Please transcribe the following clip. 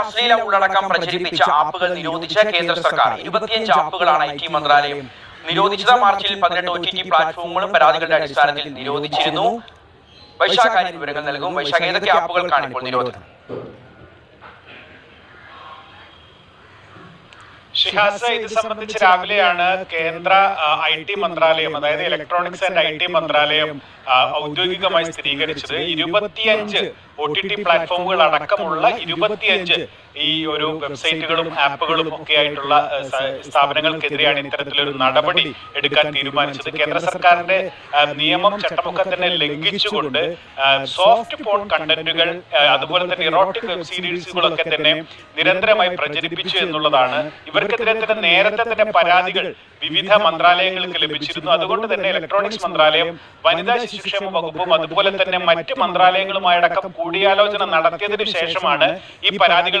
അശ്ലീല ഉള്ളടക്കം പ്രചരിപ്പിച്ച ആപ്പുകൾ നിരോധിച്ച കേന്ദ്ര സർക്കാർ. ഇരുപത്തിയഞ്ച് ആപ്പുകളാണ് ഐ ടി മന്ത്രാലയം. നിരോധിച്ചത് മാർച്ചിൽ പതിനെട്ട് ഒ ടി ടി പ്ലാറ്റ്ഫോമുകളും പരാതികളുടെ അടിസ്ഥാനത്തിൽ നിരോധിച്ചിരുന്നു. വൈശാഖാരി വിവരങ്ങൾ നൽകും. വൈശാഖ ഏതൊക്കെ ആപ്പുകൾക്കാണ് ഇപ്പോൾ നിരോധനം? ഷിഹാസ് ഇത് സംബന്ധിച്ച് രാവിലെയാണ് കേന്ദ്ര ഐ ടി മന്ത്രാലയം അതായത് ഇലക്ട്രോണിക്സ് ആൻഡ് ഐ ടി മന്ത്രാലയം ഔദ്യോഗികമായി സ്ഥിരീകരിച്ചത്. ഇരുപത്തിയഞ്ച് ഒ ടി ടി പ്ലാറ്റ്ഫോമുകൾ അടക്കമുള്ള ഇരുപത്തിയഞ്ച് ഈ ഒരു വെബ്സൈറ്റുകളും ആപ്പുകളും ഒക്കെ ആയിട്ടുള്ള സ്ഥാപനങ്ങൾക്കെതിരെയാണ് ഇത്തരത്തിലൊരു നടപടി എടുക്കാൻ തീരുമാനിച്ചത്. കേന്ദ്ര സർക്കാരിന്റെ നിയമം ചട്ടമൊക്കെ തന്നെ ലംഘിച്ചുകൊണ്ട് സോഫ്റ്റ് പോൺ കണ്ടന്റുകൾ അതുപോലെ തന്നെ ഇറോട്ടിക് വെബ് സീരീസുകളൊക്കെ തന്നെ നിരന്തരമായി പ്രചരിപ്പിച്ചു എന്നുള്ളതാണ്. ഇവർക്കെതിരെ തന്നെ നേരത്തെ തന്നെ പരാതികൾ വിവിധ മന്ത്രാലയങ്ങൾക്ക് ലഭിച്ചിരുന്നു. അതുകൊണ്ട് തന്നെ ഇലക്ട്രോണിക്സ് മന്ത്രാലയം വനിതാ ശിശുക്ഷേമ വകുപ്പും അതുപോലെ തന്നെ മറ്റ് മന്ത്രാലയങ്ങളുമായടക്കം കൂടിയാലോചന നടത്തിയതിനു ശേഷമാണ് ഈ പരാതികൾ